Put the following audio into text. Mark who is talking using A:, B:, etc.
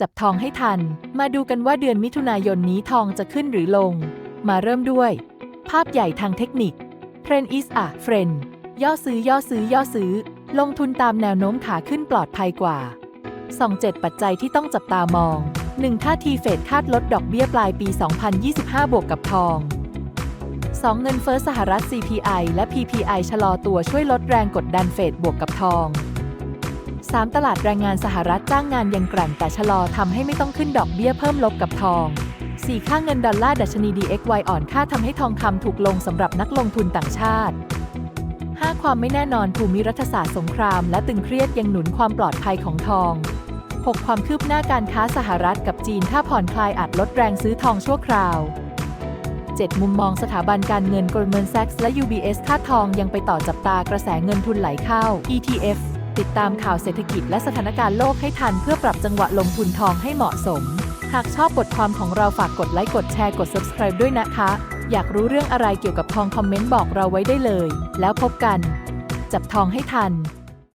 A: จับทองให้ทัน มาดูกันว่าเดือนมิถุนายนนี้ทองจะขึ้นหรือลง มาเริ่มด้วย ภาพใหญ่ทางเทคนิค Trend is a friend ย่อซื้อย่อซื้อย่อซื้อ ลงทุนตามแนวโน้มขาขึ้นปลอดภัยกว่าส่องเจ็ดปัจจัยที่ต้องจับตามอง 1. ท่าทีเฟดคาดลดดอกเบี้ยปลายปี 2025 บวกกับทอง 2. เงินเฟ้อสหรัฐ CPI และ PPI ชะลอตัวช่วยลดแรงกดดันเฟดบวกกับทอง 3. ตลาดแรงงานสหรัฐจ้างงานยังแกร่งแต่ชะลอทำให้ไม่ต้องขึ้นดอกเบี้ยเพิ่มลบกับทอง 4. ค่าเงินดอลลาร์ดัชนี DXY อ่อนค่าทำให้ทองคำถูกลงสำหรับนักลงทุนต่างชาติ 5. ความไม่แน่นอนภูมิรัฐศาสตร์สงคราม และตึงเครียดยังหนุนความปลอดภัยของทอง 6. ความคืบหน้าการค้าสหรัฐกับจีน ถ้าผ่อนคลายอาจลดแรงซื้อทองชั่วคราว 7. มุมมองสถาบันการเงิน Goldman Sachs และ UBS ค่าทองยังไปต่อจับตากระแสเงินทุนไหลเข้า ETF ติดตามข่าวเศรษฐกิจและสถานการณ์โลกให้ทันเพื่อปรับจังหวะลงทุนทองให้เหมาะสม หากชอบบทความของเราฝากกดไลค์กดแชร์กด subscribe ด้วยนะคะ อยากรู้เรื่องอะไรเกี่ยวกับทองคอมเมนต์บอกเราไว้ได้เลย แล้วพบกัน จับทองให้ทัน